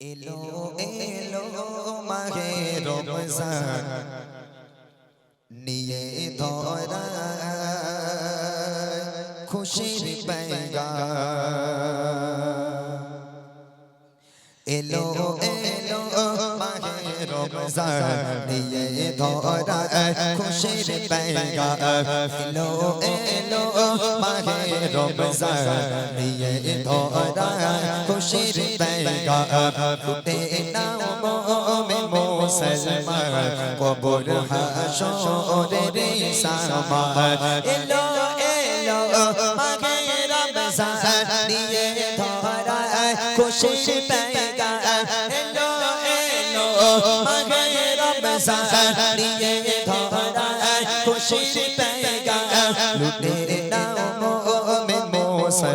এলো এলো মাহে রমজান। নিয়ে ধরা খুশির পেগা এলো এলো নিয়ে ধরা খুশির পেগা এলো এলো মাহে রমজান নিয়ে ধরা খুশির পেগা ফুটে নাও মোমে মুসলমান কবর হাসরের সামান এলো এলো মাহে রমজান নিয়ে ধরা খুশির পেগা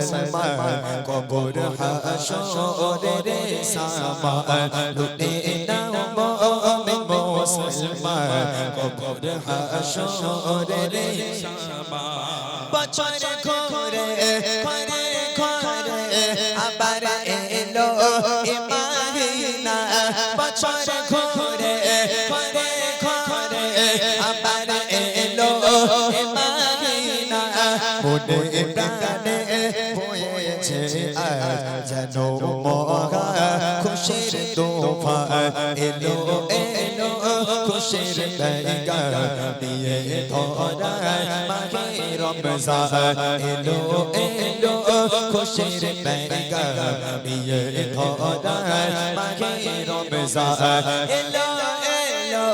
মুসলমান কবর হাসরের সামান লুটে নাও মোমে মুসলমান কবর হাসরের সামান বছর ঘুরে ঘরে ঘরে আবার এলো ইমাহিনা বছর ঘুরে ঘরে ঘরে আবার এলো ইমাহিনা মনে প্রাণে খুশির তোফা এলো এলো খুশির পেগা দিয়ে ধরা মাহে রমজান। এলো এলো খুশির পেগা দিয়ে ধরা মাহে রমজান। এলো এলো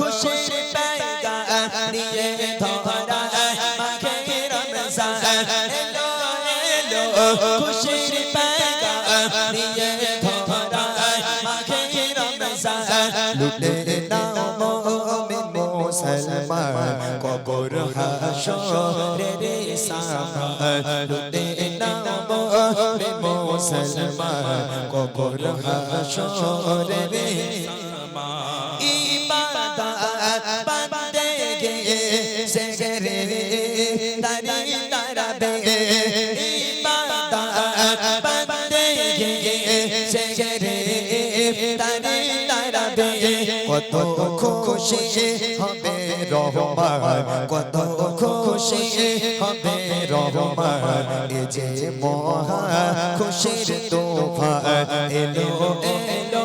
খুশির পেগা দিয়ে রমজান লুটে নাও মোমিন মুসলমান কবর হাসরের সামান লুটে নাও মুসলমান কবর হাসরের সামান কত খুশি হবে রহমান, কত খুশি হবে রহমান। এ যে মহা খুশির তোফা এলো এলো,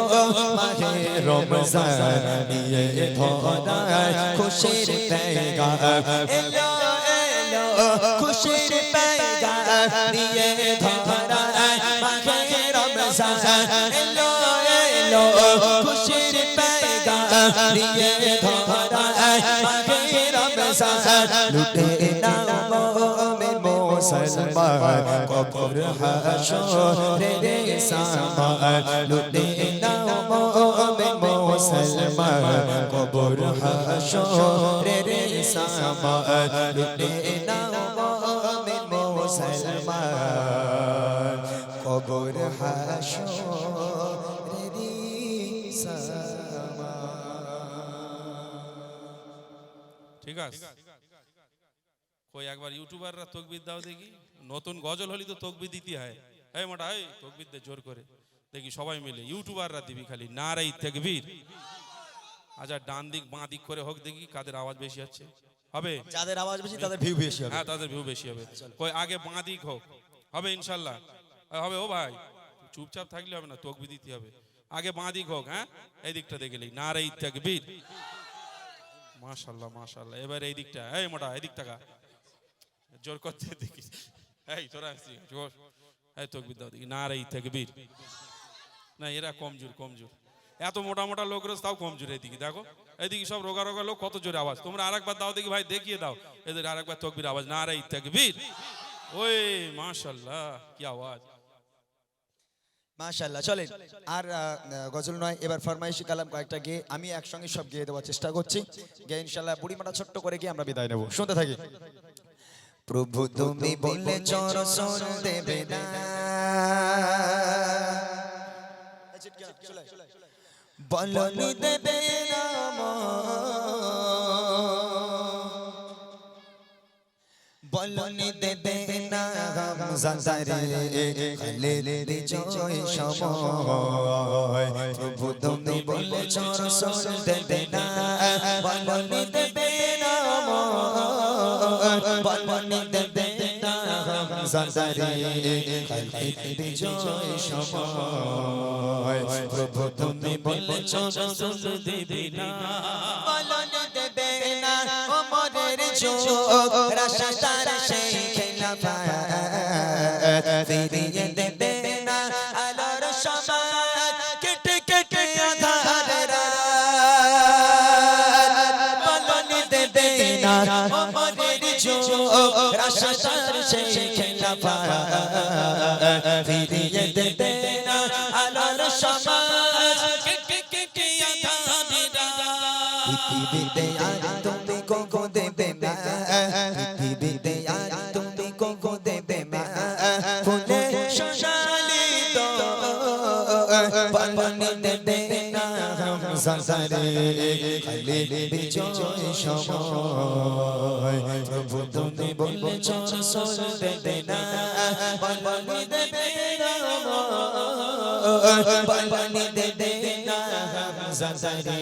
মাহে রমজান। নিয়ে ধরা খুশির পেগা এলো এলো, খুশির পেগা নিয়ে ধরা মাহে রমজান, এলো এলো, খুশির পেগা নিয়ে ধরা কবর হাসরের সামান লুটে নাও মোমিন মুসলমান, কবর লুটে নাও মোমিন মুসলমান, কবর হাসরের ঠিক আছে কই একবার ইউটিউবাররা তকবির দাও দেখি। নতুন গজল হলি তো তকবির দিতে হয়। এই মোটা এই তকবির দে জোর করে। দেখি সবাই মিলে ইউটিউবাররা দিবি খালি। নারাই তকবীর। আচ্ছা ডান দিক বাঁ দিক করে হোক দেখি কাদের আওয়াজ বেশি হচ্ছে। হবে? যাদের আওয়াজ বেশি তাদের ভিউ বেশি হবে। হ্যাঁ তাদের ভিউ বেশি হবে। কই আগে বাঁ দিক হোক। হবে ইনশাল্লাহ। হবে ও ভাই। চুপচাপ থাকলে হবে না তকবি দিতে হবে। আগে বাঁ দিক হোক হ্যাঁ? এই দিকটা দেখলেই নারাই তকবীর। মাশাল্লাহ মাশাল্লাহ এবার এই দিকটা, এই মোটা, এই দিক টাকা জোর করতে দেখি। এই তোরা জোর। এই তকবির দাও দেখি। নারাই তকবীর। না, এরা কমজোর কমজোর। এত মোটা মোটা লোক রয়েছে, তাও কমজোর এদিকে দেখো এদিকে সব রোগা রোগা লোক, কত জোরে আওয়াজ। তোমরা আরেকবার দাও দেখি, ভাই, দেখিয়ে দাও। এদের আরেকবার তকবির আওয়াজ। নারাই তকবীর। ওই মাশাল্লাহ কি আওয়াজ। মাশাআল্লাহ, চলেন। আর গজল নয়, এবার ফরমাইশি কালাম কয়েকটা গিয়ে আমি একসঙ্গে সব গিয়ে দেওয়ার চেষ্টা করছি। গিয়ে ইনশাআল্লাহ বুড়িমাটা ছোট্ট করে গিয়ে আমরা বিদায় নেব। শুনতে থাকি। প্রভু তুমি বললে চর সর দেবে না। বলনি দেবে না বলনি দেবে না হামজাদারে খালে জয় সময়। চর সর দেবে না, বলনি দেবে না বলনি দেবে না হামজাদারে খালি বিজয় সময়। প্রভু তুমি বলেছ চর দেবে না, বলনি ওমরের যোগ রাশাদার সেই খেলাফা ফিরিয়ে দেবে না আলোর সমাজ কেটে কেটে আধার বলনি দেবে না ওমরের যোগ রাশাদার সেই খেলাফা ফিরিয়ে দেবে না আলোর সমাজ কেটে কেটে আধারেরা পৃথিবীতে আর তুমি পানি দেবে না সংসারে খালি বিজয় সময় প্রভু তুমি বললে চল সল দেবে দেবে না পানি দেবে না সংসারে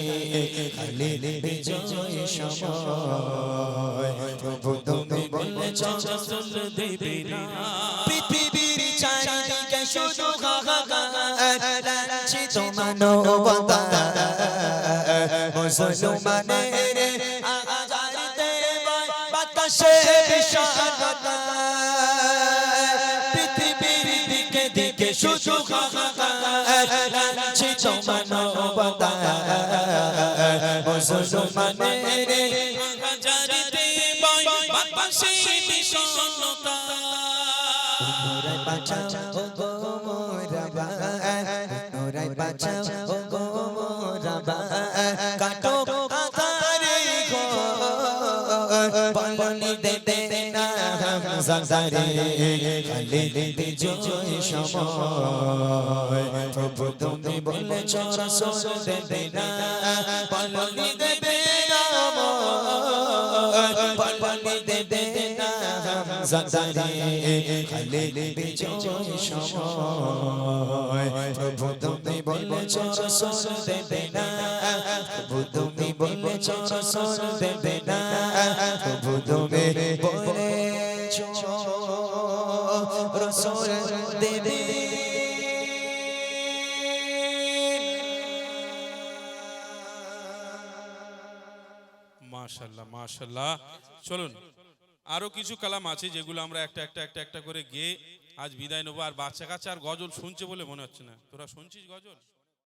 খালি বিজয় সময় প্রভু তুমি বললে চল চল দেবে না পৃথিবীর চারিদিকে শুধু হাহাকার লাঞ্ছিত মানবতা মুসলমানের আজারিতে বাতাসে বিষাদতা পৃথিবীর দিকে দিকে শুধু লাঞ্ছিত মানবতা মুসলমানের বয় বাতাসে নোরাই বাঁচাও সংসারে খালি বিজয় সময় প্রভু তুমি বলে চর সর দেবে না বলনি দেবে না বলনি দেবে না সংসারে খালি বিজয় সময় প্রভু তুমি বলে চর সর দেবে না প্রভু তুমি বলে চর সর দেবে না প্রভু তুমি বলে দেবে। মাশাল্লাহ মাশাল্লাহ। চলুন, আরও কিছু কালাম আছে যেগুলো আমরা একটা একটা একটা একটা করে গেয়ে আজ বিদায় নেব। আর বাচ্চা কাছে আর গজল শুনছে বলে মনে হচ্ছে না। তোরা শুনছিস গজল?